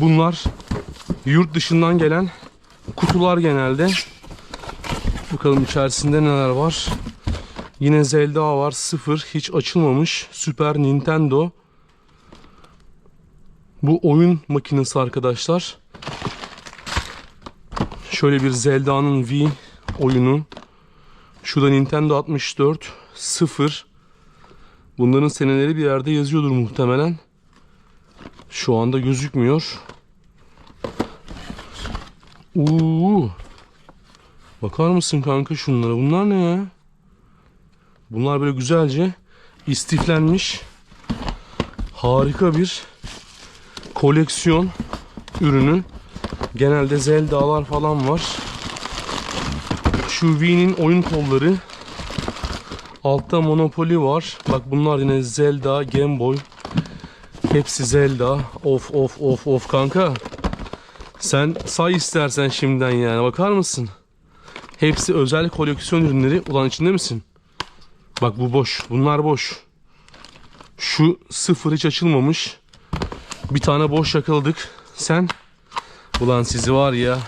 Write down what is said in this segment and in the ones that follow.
Bunlar yurt dışından gelen kutular genelde. Bakalım içerisinde neler var. Yine Zelda var. Sıfır. Hiç açılmamış. Super Nintendo. Bu oyun makinesi arkadaşlar. Şöyle bir Zelda'nın V oyunu. Şu da Nintendo 64. Sıfır. Bunların seneleri bir yerde yazıyordur muhtemelen. Şu anda gözükmüyor. Uuu. Bakar mısın kanka şunlara? Bunlar ne ya? Bunlar böyle güzelce istiflenmiş. Harika bir koleksiyon ürünü. Genelde Zelda'lar falan var. Şu V'nin oyun kolları. Altta Monopoly var. Bak bunlar yine Zelda, Game Boy. Hepsi Zelda. Of of of of kanka. Sen say istersen şimdiden yani. Bakar mısın? Hepsi özel koleksiyon ürünleri. Ulan içinde misin? Bak bu boş. Bunlar boş. Şu sıfır hiç açılmamış. Bir tane boş yakaladık. Sen? Ulan sizi var ya.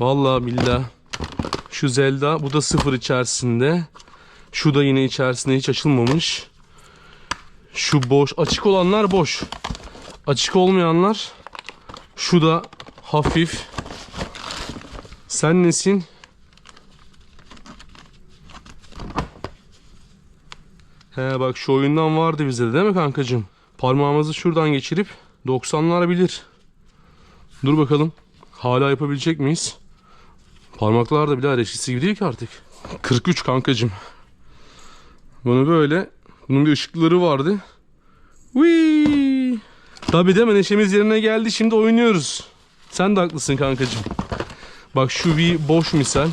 Vallahi billah. Şu Zelda bu da sıfır içerisinde. Şu da yine içerisinde hiç açılmamış. Şu boş. Açık olanlar boş. Açık olmayanlar. Şu da hafif. Sen nesin? He bak şu oyundan vardı bizde de değil mi kankacığım? Parmağımızı şuradan geçirip 90'lar bilir. Dur bakalım. Hala yapabilecek miyiz? Parmaklar da bile eskisi gibi değil ki artık. 43 kankacığım. Bunu böyle. Bunun bir ışıkları vardı. Whee! Tabii mi? Neşemiz yerine geldi. Şimdi oynuyoruz. Sen de haklısın kankacığım. Bak şu bir boş misal.